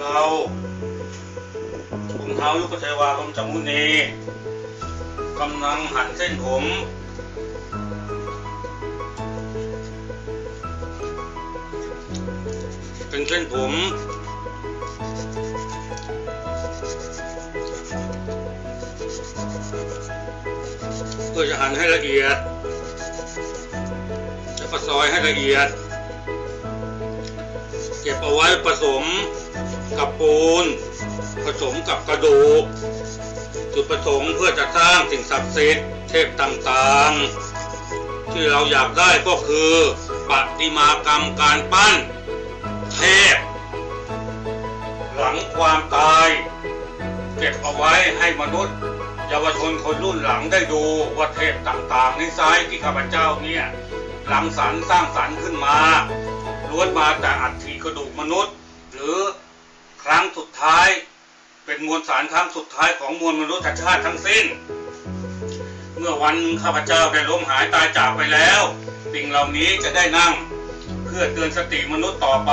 เราผมเท้ายุคเทวาลมจมุนีกำลังหั่นเส้นผม เป็นเส้นผมเพื่อจะหั่นให้ละเอียดแล้วก็ซอยให้ละเอียด เก็บเอาไว้ผสม กับปูน ผสมกับกระดูก จุดประสงค์เพื่อจะสร้างสิ่งศักดิ์สิทธิ์เทพต่างๆ ที่เราอยากได้ก็คือปฏิมากรรมการปั้น เทพ หลังความตาย เก็บเอาไว้ให้มนุษย์เยาวชนคนรุ่นหลังได้ดูว่าเทพต่างๆในซ้ายที่ข้าพเจ้าเนี่ยหลังสรรสร้างสรรค์ขึ้นมาล้วนมาจากอัฐิกระดูกมนุษย์ หรือ ท้าย เป็นมวลสารครั้งสุดท้ายของมวลมนุษยชาติทั้งสิ้น เมื่อวันหนึ่งข้าพเจ้าได้ล้มหายตายจากไปแล้ว สิ่งเหล่านี้จะได้นั่งเพื่อเตือนสติมนุษย์ต่อไป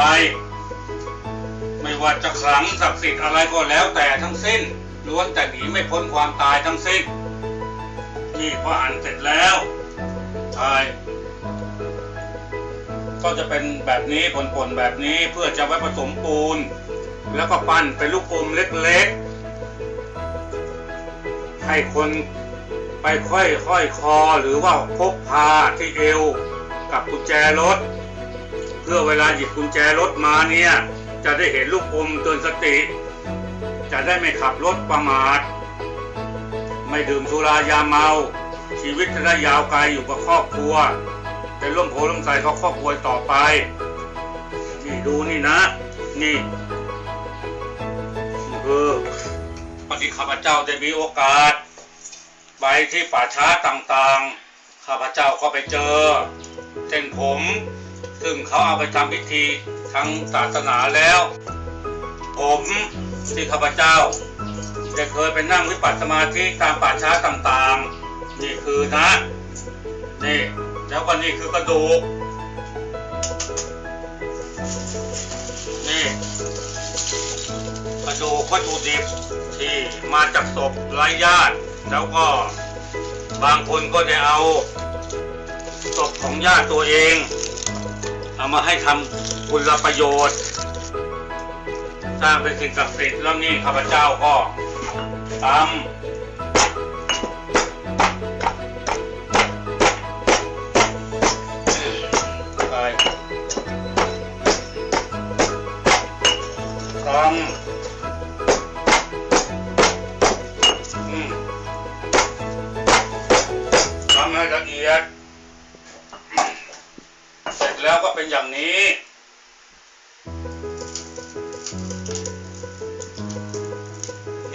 ไม่ว่าจะขลังศักดิ์สิทธิ์อะไรก็แล้วแต่ทั้งสิ้นล้วนแต่หนีไม่พ้นความตายทั้งสิ้นนี่พออ่านเสร็จแล้วใช่ก็จะเป็นแบบนี้ผลๆแบบนี้เพื่อจะไว้ผสมปูน แล้วก็ปั้นเป็นลูกอมเล็กๆ ให้คนไปค่อยค่อยคอหรือว่าพกพาที่เอวกับกุญแจรถ เพื่อเวลาหยิบกุญแจรถมาเนี่ย จะได้เห็นลูกอมเตือนสติ จะได้ไม่ขับรถประมาท ไม่ดื่มสุรายาเมา ชีวิตจะได้ยาวไกลอยู่กับครอบครัวจะร่วมโพล่มใสกับครอบครัวต่อไป นี่ดูนี่นะ นี่ คือปฏิข้าพเจ้าได้มีโอกาส ไปที่ป่าช้าต่างๆ ข้าพเจ้าก็ไปเจอเส้นผม ซึ่งเขาเอาไปทำพิธีทางศาสนาแล้ว ผมที่ข้าพเจ้าได้เคยไปนั่งวิปัสสมาธิตามป่าช้าต่างๆ นี่คือนะนี่แล้วก็นี่คือกระดูกนี่ ดูวัตถุดิบที่มาจากศพไร้ญาติ แล้วก็บางคนก็ได้เอาศพของญาติตัวเอง เอามาให้ทำคุณประโยชน์ สร้างเป็นสิ่งศักดิ์สิทธิ์แล้วนี่ข้าพเจ้าก็ทำไปทำอื จแล้วก็เป็นอย่างนี้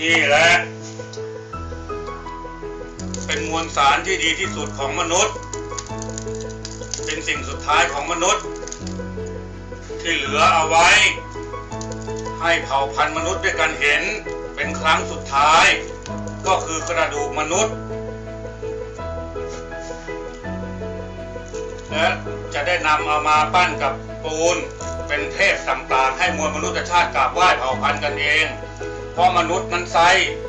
นี่แหละ เป็นมวลสารที่ดีที่สุดของมนุษย์ เป็นสิ่งสุดท้ายของมนุษย์ ที่เหลือเอาไว้ ให้เผ่าพันธุ์มนุษย์ด้วยกันเห็นเป็นครั้งสุดท้าย ก็คือกระดูกมนุษย์ และจะได้นำเอามาปั้นกับปูน เป็นเทพต่างๆให้มวลมนุษยชาติกราบไหว้เผ่าพันธุ์กันเอง เพราะมนุษย์นั้นไซ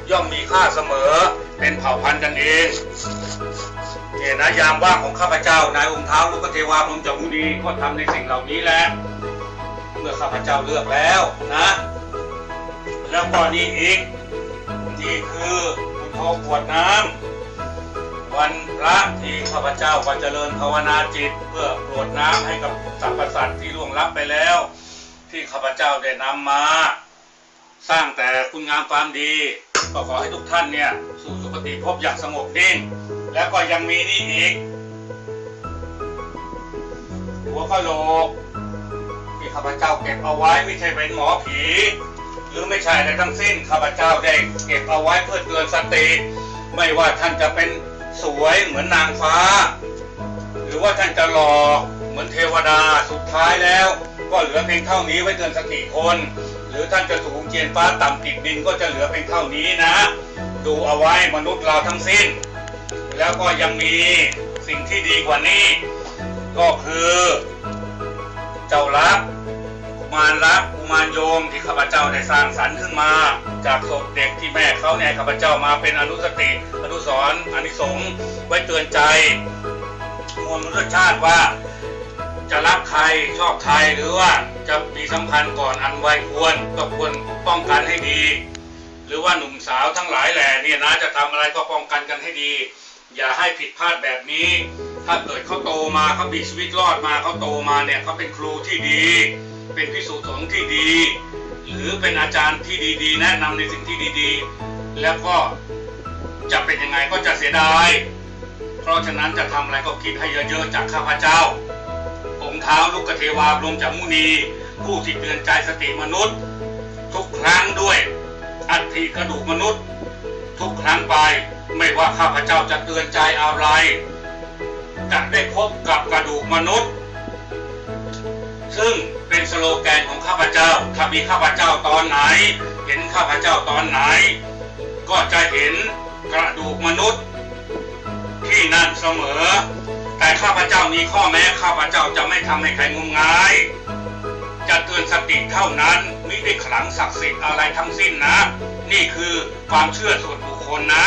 ย่อมมีค่าเสมอเป็นเผ่าพันธุ์กันเองเนี่ยนะยามว่างของข้าพเจ้านายองค์เท้าลูกเทวาพรหมจามุนีก็ทำในสิ่งเหล่านี้แหละเมื่อข้าพเจ้าเลือกแล้วนะ แล้วก็นี่อีกนี่คือพุณทโธขวดน้ำ วันพระที่ข้าพเจ้าก็เจริญภาวนาจิต เพื่อกรวดน้ำให้กับสรรพสัตว์ที่ล่วงลับไปแล้ว ที่ข้าพเจ้าได้นำมา สร้างแต่คุณงามความดี ก็ขอให้ทุกท่านเนี่ยสู่สุคติภพอย่างสงบนิ่งแล้วก็ยังมีนี่อีก หัวกะโหลกที่ข้าพเจ้าเก็บเอาไว้ไม่ใช่เป็นหมอผี หรือไม่ใช่อะไรทั้งสิ้นข้าพเจ้าได้เก็บเอาไว้เพื่อเตือนสติ ไม่ว่าท่านจะเป็น สวยเหมือนนางฟ้า หรือว่าท่านจะหล่อเหมือนเทวดาสุดท้ายแล้ว ก็เหลือเพียงเท่านี้ไว้เตือนสติคน หรือท่านจะสูงเกียนฟ้าต่ำติดดินก็จะเหลือเพียงเท่านี้นะ ดูเอาไว้มนุษย์เราทั้งสิ้น แล้วก็ยังมีสิ่งที่ดีกว่านี้ ก็คือ เจ้ารัก มารรักกุมารโยมที่ข้าพเจ้าได้สร้างสรรค์ขึ้นมา จากศพเด็กที่แม่เขาเนี่ยข้าพเจ้ามาเป็นอนุสติอนุสรณ์อนิสงส์ไว้เตือนใจมวลมนุษยชาติว่าจะรักใครชอบใครหรือว่าจะมีสัมพันธ์ก่อนอันไวยควรก็ควรป้องกันให้ดี หรือว่าหนุ่มสาวทั้งหลายแหล่เนี่ยนะจะทำอะไรก็ป้องกันกันให้ดี อย่าให้ผิดพลาดแบบนี้ ถ้าเกิดเขาโตมาเขามีชีวิตรอดมาเขาโตมาเนี่ยเขาเป็นครูที่ดี เป็นพิสุสงฆ์ที่ดี หรือเป็นอาจารย์ที่ดีๆ แนะนำในสิ่งที่ดีๆ แล้วก็จะเป็นยังไงก็จะเสียดาย เพราะฉะนั้นจะทำอะไรก็คิดให้เยอะๆจากข้าพเจ้า องค์เท้าลูกกเทวาลมจากมุนี ผู้ที่เตือนใจสติมนุษย์ ทุกครั้งด้วย อัฐิกระดูกมนุษย์ ทุกครั้งไปไม่ว่าข้าพเจ้าจะเตือนใจอะไรจะได้พบกับกระดูกมนุษย์ ซึ่ง เป็นสโลแกนของข้าพเจ้าถ้ามีข้าพเจ้าตอนไหน เห็นข้าพเจ้าตอนไหน ก็จะเห็นกระดูกมนุษย์ ที่นั่นเสมอ แต่ข้าพเจ้ามีข้อแม้ข้าพเจ้าจะไม่ทำให้ใครงมงาย จะเตือนสติเท่านั้นไม่ได้ขลังศักดิ์สิทธิ์อะไรทั้งสิ้นนะ นี่คือความเชื่อส่วนบุคคลนะ